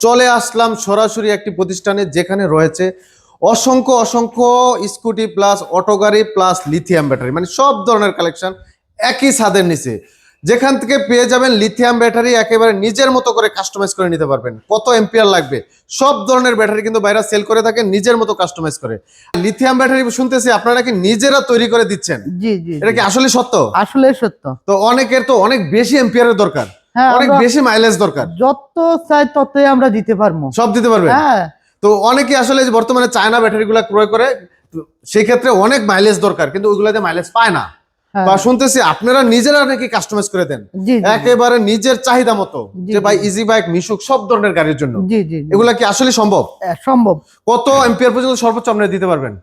চলে আসলাম সরাসরি একটি প্রতিষ্ঠানে যেখানে রয়েছে অসংখ্য অসংখ্য স্কুটি প্লাস অটো গাড়ি প্লাস লিথিয়াম ব্যাটারি মানে সব ধরনের কালেকশন একই ছাদের নিচে। যেখান থেকে পেয়ে যাবেন লিথিয়াম ব্যাটারি একেবারে নিজের মতো করে কাস্টমাইজ করে নিতে পারবেন। কত এম্পিয়ার লাগবে? সব ধরনের ব্যাটারি কিন্তু বাইরে সেল করে থাকে নিজের মতো কাস্টমাইজ করে। লিথিয়াম ব্যাটারি শুনতেছি আপনারা কি নিজেরা তৈরি করে দিচ্ছেন? জি জি এটা কি আসলে সত্য? আসলে সত্য। তো অনেকের তো অনেক বেশি এম্পিয়ারের দরকার। হ্যাঁ অনেক বেশি মাইলেজ দরকার। যত চাই ততই আমরা দিতে পারব। সব দিতে পারবেন হ্যাঁ। তো অনেকে আসলে বর্তমানে চায়না ব্যাটারি গুলা ক্রয় করে সেই ক্ষেত্রে অনেক মাইলেজ দরকার কিন্তু ওইগুলাতে মাইলেজ পায় না। হ্যাঁ। বা শুনতেছি আপনারা নিজেরা নাকি কাস্টমাইজ করে দেন। একেবারে নিজের চাহিদা মতো যে ভাই ইজি বাইক মিশুক সব ধরনের গাড়ির জন্য। এগুলা কি আসলে সম্ভব? সম্ভব। কত এম্পিয়ার পর্যন্ত সর্বোচ্চ আপনারা দিতে পারবেন?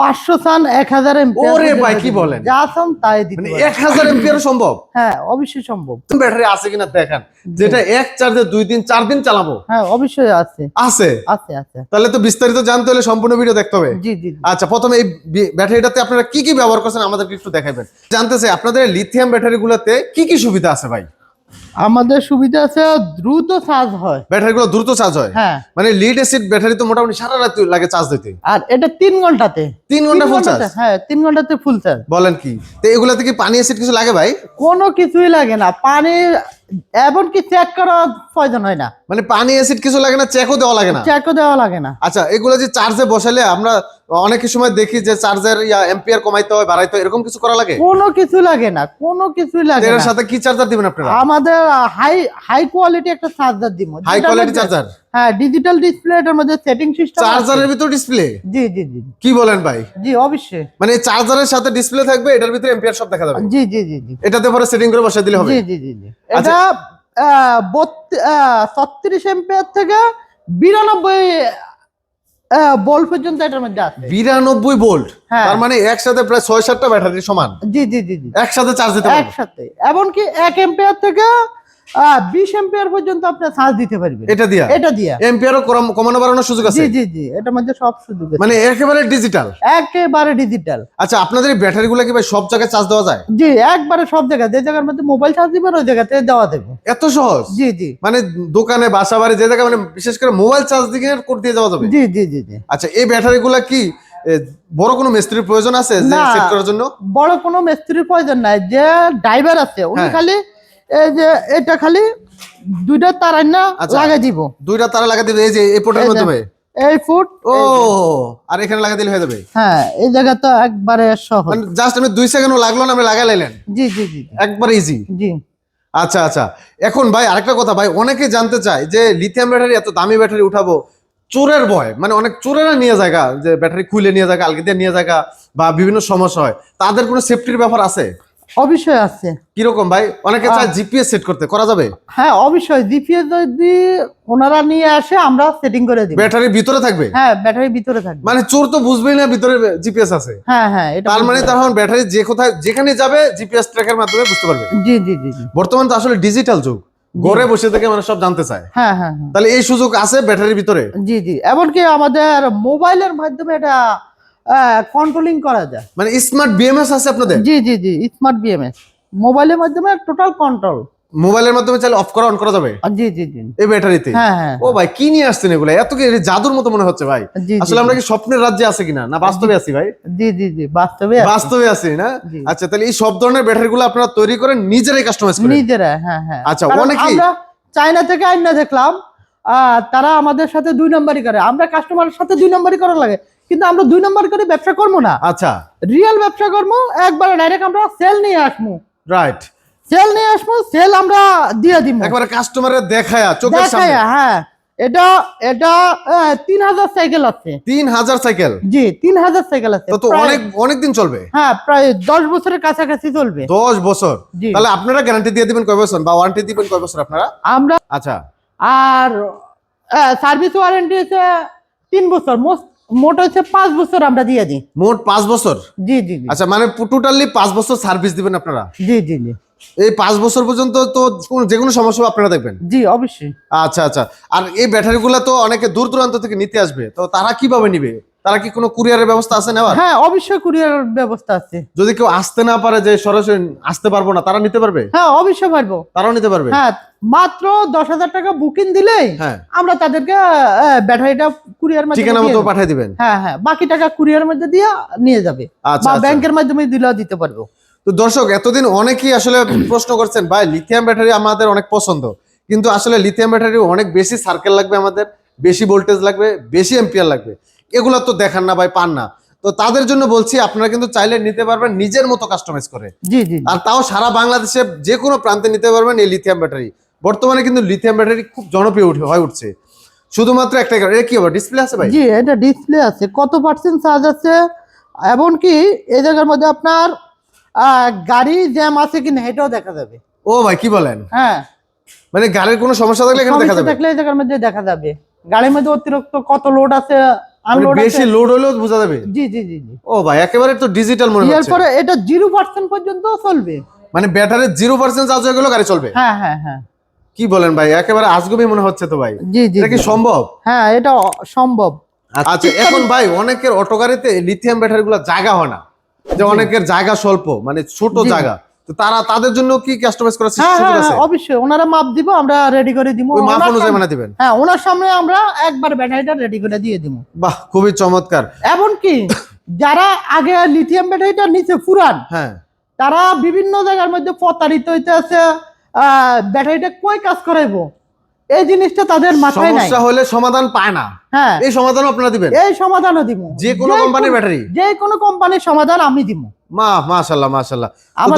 পাঁচশো চান এক হাজার ওরে ভাই, কি বলেন? যা চান তাই দিতে মানে এক হাজার এম্পিয়ার সম্ভব? হ্যাঁ অবশ্যই সম্ভব। ব্যাটারি আছে কিনা দেখান। যেটা এক চার্জে দুই দিন চার দিন চালাবো? হ্যাঁ অবশ্যই আছে। আছে? আছে আছে। তাহলে তো বিস্তারিত জানতে হলে সম্পূর্ণ ভিডিও দেখতে হবে। জি জি। আচ্ছা প্রথমে এই ব্যাটারিটাতে আপনারা কি কি ব্যবহার করছেন আমাদেরকে একটু দেখাবেন। জানতে চাই আপনাদের লিথিয়াম ব্যাটারি গুলোতে কি কি সুবিধা আছে ভাই? আমাদের সুবিধা আছে দ্রুত চার্জ হয়। ব্যাটারি গুলো দ্রুত চার্জ হয়? হ্যাঁ। মানে লিড অ্যাসিড ব্যাটারি তো মোটামুটি সারা রাত লাগে চার্জ দিতে। আর এটা তিন ঘন্টাতে। তিন ঘণ্টা ফুল চার্জ হ্যাঁ তিন ঘন্টাতে ফুল চার্জ বলেন কি? তো এগুলাতে কি পানি অ্যাসিড কিছু লাগে ভাই? কোনো কিছুই লাগে না। পানি এমনকি চেক করা প্রয়োজন হয় না। মানে পানি অ্যাসিড কিছু লাগে না চেকও দেওয়া লাগে না? চেকও দেওয়া লাগে না। আচ্ছা এগুলো যে চার্জে বসালে আমরা অনেক সময় দেখি যে চার্জের এম্পিয়ার কমাইতে হয় বাড়াইতে হয় এরকম কিছু করা লাগে? কোনো কিছু লাগে না কোনো কিছুই তো লাগে এর সাথে কি চার্জার দিবেন আপনারা? আমাদের হাই হাই কোয়ালিটি একটা চার্জার দিব। হাই কোয়ালিটি চার্জার হ্যাঁ ডিজিটাল ডিসপ্লে এটার মধ্যে সেটিং সিস্টেম চার্জারের ভিতর ডিসপ্লে জি জি জি। কি বলেন ভাই? জি অবশ্যই। মানে চার্জারের সাথে ডিসপ্লে থাকবে এটার ভিতরে এম্পিয়ার সব দেখা যাবে। জি জি জি জি। এটাতে পরে সেটিং করে বসাই দিলে হবে। জি জি জি আচ্ছা। এটা ছত্রিশ এম্পিয়ার থেকে বিরানব্বই বল পর্যন্ত এটার মধ্যে আছে। বিরানব্বই ভোল্ট হ্যাঁ। তার মানে একসাথে প্রায় ছয় সাতটা ব্যাটারি সমান। জি জি জি একসাথে চার্জ দিতে একসাথে। এমনকি এক এম্পিয়ার থেকে বিশ এম্পিয়ার পর্যন্ত আপনি চার্জ দিতে পারবেন। এটা দিয়া? এটা দিয়া। এম্পিয়ারও কমানো বাড়ানোর সুযোগ আছে? জি জি জি এটার মধ্যে সব সুযোগ আছে। মানে একেবারে ডিজিটাল একেবারে ডিজিটাল আচ্ছা আপনাদের এই ব্যাটারি গুলো কি ভাই সব জায়গায় চার্জ দেওয়া যায়? জি একবারে সব জায়গায়। যে জায়গার মধ্যে মোবাইল চার্জ দিবেন ওই জায়গাতে দেওয়া দেবে। এত সহজ? জি জি। মানে দোকানে বাসা বাড়ি যে জায়গায় মানে বিশেষ করে মোবাইল চার্জ দিয়ে কোড দিয়ে যাওয়া যাবে? জি জি জি জি। আচ্ছা এই ব্যাটারি গুলা কি বড় কোনো মিস্ত্রির প্রয়োজন আছে যে সেট করার জন্য? বড় কোনো মিস্ত্রির প্রয়োজন নাই। যে ড্রাইভার আছে উনি হ্যাঁ। খালি এই যে এটা খালি দুইটা তার না আচ্ছা। লাগাই দিব। দুইটা তারা লাগা দিবে এই যে এই পোর্টের। মাধ্যমে এই ফুট ও আর এখানে লাগা দিলে হয়ে যাবে? হ্যাঁ এই জায়গা তো একবারে সহজ। মানে জাস্ট আমি দুই সেকেন্ড লাগল না আমি লাগা লাইলেন? জি জি জি একবার ইজি জি। আচ্ছা আচ্ছা। এখন ভাই আরেকটা কথা ভাই অনেকে জানতে চায় যে লিথিয়াম ব্যাটারি এত দামি ব্যাটারি উঠাবো চোরের ভয়। মানে অনেক চোরেরা নিয়ে জায়গা যে ব্যাটারি খুলে নিয়ে জায়গা আলগে দিয়ে নিয়ে জায়গা বা বিভিন্ন সমস্যা হয়। তাদের কোনো সেফটির ব্যাপার আছে? অবশ্যই আছে। কীরকম ভাই? অনেকে চায় জিপিএস সেট করতে করা যাবে? হ্যাঁ অবশ্যই। জিপিএস যদি ওনারা নিয়ে আসে আমরা সেটিং করে দিব। ব্যাটারির ভিতরে থাকবে? হ্যাঁ ব্যাটারির ভিতরে থাকবে। মানে চোর তো বুঝবেই না ভিতরে জিপিএস আছে। হ্যাঁ হ্যাঁ এটা তার মানে মানে ব্যাটারি যে কোথায় যেখানে যাবে জিপিএস ট্র্যাকের মাধ্যমে বুঝতে পারবে। জি জি জি বর্তমান তো আসলে ডিজিটাল যুগ। ঘরে বসে থেকে মানে সব জানতে চায়। হ্যাঁ হ্যাঁ হ্যাঁ। তাহলে এই সুযোগ আছে ব্যাটারির ভিতরে? জি জি। এমনকি আমাদের মোবাইলের মাধ্যমে এটা কন্ট্রোলিং করা যায়। মানে স্মার্ট বিএমএস আছে আপনাদের? জি জি জি স্মার্ট বিএমএস মোবাইলের মাধ্যমে টোটাল কন্ট্রোল মোবাইলের মাধ্যমে চাইলে অফ করা অন করা যাবে? জি জি জি। এই ব্যাটারিতে হ্যাঁ হ্যাঁ। ও ভাই কি নিয়ে আসছেন এগুলো? এত কি জাদুর মতো মনে হচ্ছে ভাই? আসলে আমরা কি স্বপ্নের রাজ্যে আছে কিনা? না বাস্তবে আছি ভাই? জি জি জি বাস্তবে বাস্তবে আছি না? আচ্ছা তাহলে এই সব ধরনের ব্যাটারি গুলো আপনারা তৈরি করেন নিজেরাই কাস্টমাইজ করেন নিজেরা হ্যাঁ হ্যাঁ। আচ্ছা, অনেকেই- আমরা চায়না থেকে আইনা দেখলাম তারা আমাদের সাথে দুই নম্বরই করে। আমরা কাস্টমারের সাথে দুই নম্বরই করা লাগে। কিন্তু আমরা দুই নম্বর করে ব্যবসা করব না। আচ্ছা। রিয়েল ব্যবসা করব একবারে ডাইরেক্ট আমরা সেল নিয়ে আসব। রাইট সেল নিয়ে আসব সেল আমরা দিয়ে দিব। একবারে কাস্টমারের দেখায়া চোখের দেখায় সামনে। হ্যাঁ। এটা এটা তিন হাজার সাইকেল আছে। তিন হাজার সাইকেল জি তিন হাজার সাইকেল আছে। তো অনেক অনেক দিন চলবে? হ্যাঁ প্রায় দশ বছরের কাছাকাছি চলবে। দশ বছর। তাহলে আপনারা গ্যারান্টি দিয়ে দিবেন কয় বছর? বা ওয়ারেন্টি দিবেন কয় বছর আপনারা? আমরা আচ্ছা। আর সার্ভিস ওয়ারেন্টি হচ্ছে তিন বছর। মোট- মোট হচ্ছে পাঁচ বছর আমরা দিয়ে দিই। মোট পাঁচ বছর? জি জি আচ্ছা মানে টোটালি পাঁচ বছর সার্ভিস দিবেন আপনারা? জি জি জি। এই পাঁচ বছর পর্যন্ত তো যে কোনো সমস্যা আপনারা দেখবেন। জি অবশ্যই। আচ্ছা আচ্ছা। আর এই ব্যাটারিগুলো তো অনেকে দূর দূরান্ত থেকে নিতে আসবে তো তারা কীভাবে নিবে? তারা কি কোনো কুরিয়ারের ব্যবস্থা আছে নেওয়ার? হ্যাঁ অবশ্যই কুরিয়ার ব্যবস্থা আছে। যদি কেউ আসতে না পারে যে সরাসরি আসতে পারব না তারা নিতে পারবে? হ্যাঁ অবশ্যই পারব। তারাও নিতে পারবে? হ্যাঁ মাত্র দশ হাজার টাকা বুকিং দিলেই হ্যাঁ। আমরা তাদেরকে ব্যাটারিটা কুরিয়ার মাধ্যমে ঠিকানা মতো পাঠিয়ে দিবেন? হ্যাঁ হ্যাঁ বাকি টাকা কুরিয়ার মধ্যে দিয়ে নিয়ে যাবে। আচ্ছা বা আচ্ছা। ব্যাংকের মাধ্যমে দিলেও দিতে পারব। তো দর্শক এতদিন অনেকেই আসলে প্রশ্ন করছেন ভাই লিথিয়াম ব্যাটারি আমাদের অনেক পছন্দ। কিন্তু আসলে লিথিয়াম ব্যাটারি অনেক বেশি সার্কেল লাগবে আমাদের বেশি ভোল্টেজ লাগবে বেশি এম্পিয়ার লাগবে। এগুলো তো দেখান না ভাই পান না। তো তাদের জন্য বলছি আপনারা কিন্তু চাইলে নিতে পারবেন নিজের মতো কাস্টমাইজ করে। জি জি। আর তাও সারা বাংলাদেশে যে কোনো প্রান্তে নিতে পারবেন এই লিথিয়াম ব্যাটারি বর্তমানে কিন্তু লিথিয়াম ব্যাটারি খুব জনপ্রিয় উঠে- হয়ে উঠছে। শুধুমাত্র একটা এটা কি হবে ডিসপ্লে আছে ভাই? জি এটা ডিসপ্লে আছে। কত পার্সেন্ট চার্জ আছে? এমনকি এই জায়গার মধ্যে আপনার গাড়ি জ্যাম আছে কিনা এটাও দেখা যাবে। ও ভাই কি বলেন? হ্যাঁ। মানে গাড়ির কোনো সমস্যা থাকলে এখানে দেখা যাবে? থাকলে এই জায়গার মধ্যে দেখা যাবে। গাড়ির মধ্যে অতিরিক্ত কত লোড আছে? বেশি লোড হলেও বোঝা যাবে। জি জি জি ও ভাই একেবারে তো ডিজিটাল মনে হচ্ছে। এরপরে এটা জিরো পার্সেন্ট পর্যন্ত চলবে। মানে ব্যাটারি জিরো পার্সেন্ট চার্জ হয়ে গেলেও গাড়ি চলবে? হ্যাঁ হ্যাঁ হ্যাঁ। কি বলেন ভাই একেবারে আজগবি মনে হচ্ছে তো ভাই। জি জি এটা কি সম্ভব? হ্যাঁ এটা সম্ভব। আচ্ছা এখন ভাই অনেকের অটো গাড়িতে লিথিয়াম ব্যাটারি গুলো জায়গা হয় না। যে অনেকের জায়গা স্বল্প মানে ছোট জায়গা। তো তারা তাদের জন্য কি কাস্টমাইজ করার হ্যাঁ সুযোগ হ্যাঁ আছে? হ্যাঁ, অবশ্যই। ওনারা মাপ দিব আমরা রেডি করে দিব। ওই মাপ অনুযায়ী মানে দিবেন। হ্যাঁ ওনার সামনে আমরা একবার ব্যাটারিটা রেডি করে দিয়ে দিব। বাহ খুবই চমৎকার। এমনকি যারা আগে লিথিয়াম ব্যাটারিটা নিচে পুরান হ্যাঁ। তারা বিভিন্ন জায়গার মধ্যে প্রতারিত হইতে আছে ব্যাটারিটা কই কাজ করাইবো? এই জিনিসটা তাদের মাথায় নাই। সমস্যা হলে সমাধান পায় না। হ্যাঁ। এই সমাধান আপনারা দিবেন। এই সমাধানও দিব। যে কোনো কোম্পানির ব্যাটারি যে কোনো কোম্পানির সমাধান আমি দিব। মা মাশাল্লাহ মাশাল্লাহ।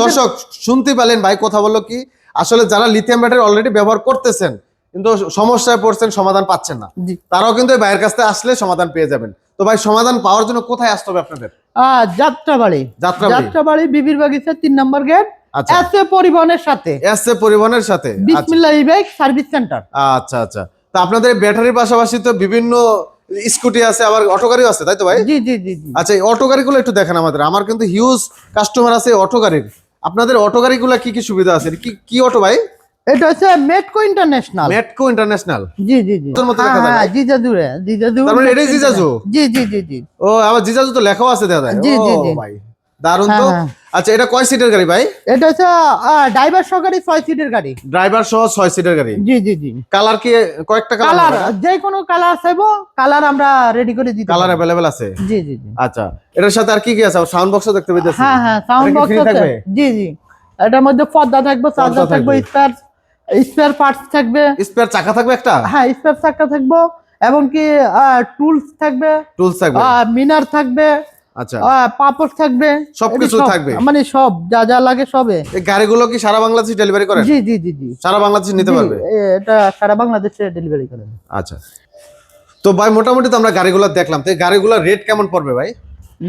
দর্শক শুনতে পেলেন ভাই কথা বলল কি? আসলে যারা লিথিয়াম ব্যাটারি অলরেডি ব্যবহার করতেছেন কিন্তু সমস্যায় পড়ছেন সমাধান পাচ্ছেন না। তারাও কিন্তু এই ভাইয়ের কাছ থেকে আসলে সমাধান পেয়ে যাবেন। তো ভাই সমাধান পাওয়ার জন্য কোথায় আসতে হবে আপনাদের? যাত্রাবাড়ি। যাত্রাবাড়ি। বিবির বাগিচা তিন নম্বর গেট আচ্ছা। এসে পরিবহনের সাথে। এস এ পরিবহনের সাথে। বিসমিল্লাহ বাইক সার্ভিস সেন্টার আচ্ছা আচ্ছা। তা আপনাদের ব্যাটারির পাশাপাশি তো বিভিন্ন স্কুটি আছে আবার অটো গাড়িও আছে তাই তো ভাই? জি জি জি আচ্ছা এই অটো গাড়িগুলো একটু দেখেন আমাদের। আমার কিন্তু হিউজ কাস্টমার আছে অটো গাড়ির। আপনাদের অটো গাড়িগুলো কি কি সুবিধা আছে? কি কি অটো ভাই? এটা হচ্ছে মেটকো ইন্টারন্যাশনাল মেটকো ইন্টারন্যাশনাল জি জি জি। তোর মতো হ্যাঁ দেখা যায়। হ্যাঁ জিজাজু রে জিজাজু তার মানে এটাই জিজাজু? জি জি জি জি। ও আবার জিজাজু তো লেখাও আছে দাদা। জি, জি, জি। ভাই দারুণ তো। হ্যাঁ, আচ্ছা এটা কয় সিটের গাড়ি ভাই? এটা হচ্ছে ড্রাইভার সহ গাড়ি ছয় সিটের গাড়ি। ড্রাইভার সহ ছয় সিটের গাড়ি? জি জি জি। কালার কি কয়েকটা কালার কালার যে কোনো কালার চাইব কালার আমরা রেডি করে দিতে কালার। অ্যাভেলেবেল আছে? জি জি জি। আচ্ছা এটার সাথে আর কি কি আছে? সাউন্ড বক্সও দেখতে পেতেছি হ্যাঁ হ্যাঁ সাউন্ড বক্স আছে। থাকবে? জি জি। এটার মধ্যে পর্দা থাকবে চার্জার থাকবে থাকবে। স্পেয়ার স্পেয়ার পার্টস থাকবে। স্পেয়ার চাকা থাকবে একটা? হ্যাঁ স্পেয়ার চাকা থাকবে। এবং কি টুলস থাকবে। টুলস থাকবে। মিনার থাকবে। আচ্ছা। পাপড় থাকবে। সবকিছু থাকবে। মানে সব যা যা লাগে সবে। এই গাড়িগুলো কি সারা বাংলাদেশে ডেলিভারি করেন? জি জি জি জি। সারা বাংলাদেশে নিতে পারবে? এটা সারা বাংলাদেশে ডেলিভারি করেন। আচ্ছা। তো ভাই মোটামুটি তো আমরা গাড়িগুলো দেখলাম। তো গাড়িগুলোর রেট কেমন পড়বে ভাই?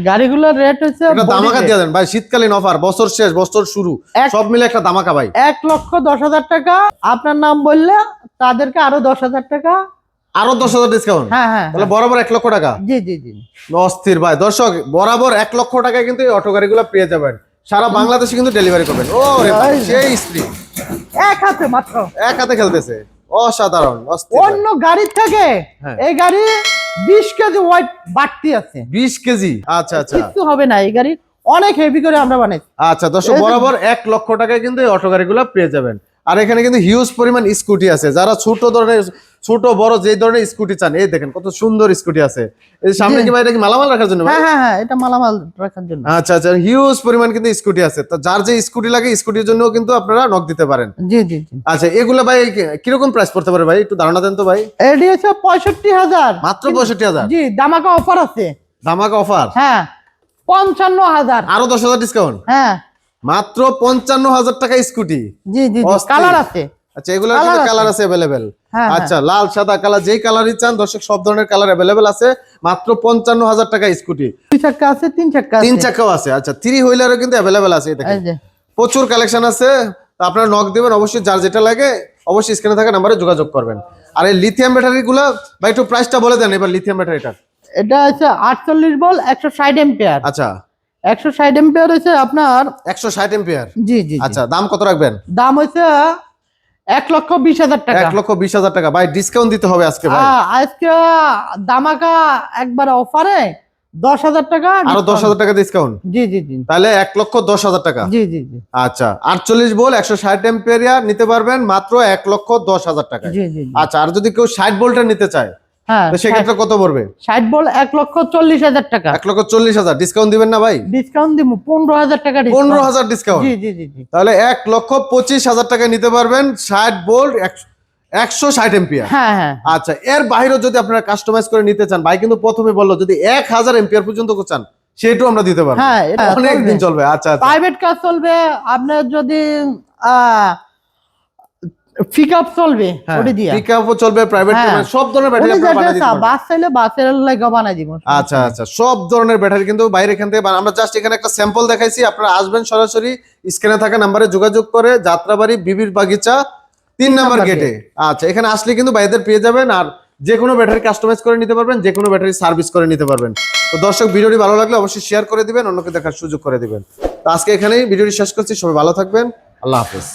গাড়িগুলোর রেট হচ্ছে একটা দামাকা দিয়ে দেন। ভাই শীতকালীন অফার বছর শেষ বছর শুরু সব মিলে একটা দামাকা ভাই। এক লক্ষ দশ হাজার টাকা। আপনার নাম বললে তাদেরকে আরও দশ হাজার টাকা আরও দশ হাজার ডিসকাউন্ট হ্যাঁ হ্যাঁ তাহলে বরাবর এক লক্ষ টাকা? জি জি জি। অস্থির ভাই। দর্শক বরাবর এক লক্ষ টাকায় কিন্তু এই অটো গাড়িগুলো পেয়ে যাবেন। সারা বাংলাদেশে কিন্তু ডেলিভারি করবেন। ও রে ভাই, সেই স্ত্রী। এক হাতে মাত্র। এক হাতে খেলতেছে। অসাধারণ অস্থির অন্য গাড়ির থেকে হ্যাঁ। এই গাড়ি বিশ কেজি ওয়েট বাড়তি আছে। বিশ কেজি? আচ্ছা আচ্ছা। কিছু হবে না এই গাড়ি অনেক হেভি করে আমরা বানাই আচ্ছা দর্শক বরাবর এক লক্ষ টাকায় কিন্তু এই অটো গাড়িগুলো পেয়ে যাবেন। আর এখানে কিন্তু হিউজ পরিমাণ স্কুটি আছে। যারা ছোট ধরনের ছোট বড় যে ধরনের স্কুটি চান এই দেখেন কত সুন্দর স্কুটি আছে। এই সামনে কি ভাই এটা কি মালামাল রাখার জন্য হ্যাঁ হ্যাঁ হ্যাঁ এটা মালামাল রাখার জন্য। আচ্ছা আচ্ছা হিউজ পরিমাণ কিন্তু স্কুটি আছে। তো যার যে স্কুটি লাগে স্কুটির জন্য কিন্তু আপনারা নক দিতে পারেন। জি জি আচ্ছা এগুলো ভাই কি- কীরকম প্রাইস পড়তে পারে ভাই? একটু ধারণা দেন তো ভাই। হচ্ছে পঁয়ষট্টি হাজার। মাত্র পঁয়ষট্টি হাজার? জি দামাকা অফার আছে। দামাকা অফার হ্যাঁ পঞ্চান্ন হাজার। আরও দশ হাজার ডিসকাউন্ট হ্যাঁ। মাত্র পঞ্চান্ন হাজার টাকা স্কুটি। জি জি কালার আছে। আচ্ছা আছে। কালার আছে অ্যাভেলেবেল হ্যাঁ আচ্ছা লাল সাদা কালার যেই কালারই চান দর্শক সব ধরনের কালার অ্যাভেলেবেল আছে। মাত্র পঞ্চান্ন হাজার টাকা স্কুটি দুই চাক্কা আছে তিন চাক্কা তিন চাকাও আছে। আচ্ছা থ্রি হুইলারও কিন্তু অ্যাভেলেবেল আছে দেখেন। প্রচুর কালেকশন আছে। আপনারা নক দিবেন অবশ্যই যার যেটা লাগে অবশ্যই স্ক্রিনে থাকা নাম্বারে যোগাযোগ করবেন। আর এই লিথিয়াম ব্যাটারি গুলো ভাই একটু প্রাইসটা বলে দেন এবার লিথিয়াম ব্যাটারিটা এটা হচ্ছে আটচল্লিশ বল একশো ষাট এম্পিয়ার আচ্ছা। একশো ষাট এম্পিয়ার হচ্ছে আপনার একশো ষাট এম্পিয়ার জি জি জি। আচ্ছা দাম কত রাখবেন? দাম হচ্ছে এক লক্ষ বিশ হাজার টাকা। এক লক্ষ বিশ হাজার টাকা। ভাই ডিসকাউন্ট দিতে হবে আজকে ভাই। আজকে দামাকা একবার অফারে দশ হাজার টাকা আরও দশ হাজার টাকা ডিসকাউন্ট জি জি জি। তাহলে এক লক্ষ দশ হাজার টাকা। জি জি জি। আচ্ছা আটচল্লিশ বল একশো ষাট নিতে পারবেন মাত্র এক লক্ষ দশ হাজার টাকা। আচ্ছা আর যদি কেউ ষাট বোল্টের নিতে চায় হ্যাঁ সেক্ষেত্রে কত পড়বে? ষাট বল এক লক্ষ চল্লিশ হাজার টাকা। এক লক্ষ চল্লিশ হাজার। ডিসকাউন্ট দিবেন না ভাই? ডিসকাউন্ট দিব পনেরো হাজার টাকা পনেরো হাজার ডিসকাউন্ট জি জি জি জি। তাহলে এক লক্ষ পঁচিশ হাজার টাকা নিতে পারবেন ষাট ভোল্ট একশো ষাট এম্পিয়ার হ্যাঁ হ্যাঁ। আচ্ছা এর বাইরেও যদি আপনারা কাস্টমাইজ করে নিতে চান ভাই কিন্তু প্রথমে বলল যদি এক হাজার এম্পিয়ার পর্যন্ত চান সেটাও আমরা দিতে পারব। হ্যাঁ অনেক দিন চলবে। আচ্ছা আচ্ছা। প্রাইভেট কাজ চলবে আপনার যদি পিক আপ চলবে ওটি দিয়া। পিক আপও চলবে প্রাইভেট হ্যাঁ। সব ধরনের ব্যাটারি আপনারা। বাস চাইলে বাসের লাগে বানাই দিব আচ্ছা আচ্ছা সব ধরনের ব্যাটারি কিন্তু বাইরে এখান থেকে আমরা জাস্ট এখানে একটা স্যাম্পল দেখাইছি আপনারা আসবেন সরাসরি স্ক্রিনে থাকা নাম্বারে যোগাযোগ করে যাত্রাবাড়ি বিবির বাগিচা তিন নাম্বার গেটে আচ্ছা এখানে আসলে কিন্তু ভাইদের পেয়ে যাবেন আর যে কোনো ব্যাটারি কাস্টমাইজ করে নিতে পারবেন যে কোনো ব্যাটারি সার্ভিস করে নিতে পারবেন। তো দর্শক ভিডিওটি ভালো লাগলে অবশ্যই শেয়ার করে দিবেন অন্যকে দেখার সুযোগ করে দিবেন। তো আজকে এখানেই ভিডিওটি শেষ করছি সবাই ভালো থাকবেন আল্লাহ হাফেজ।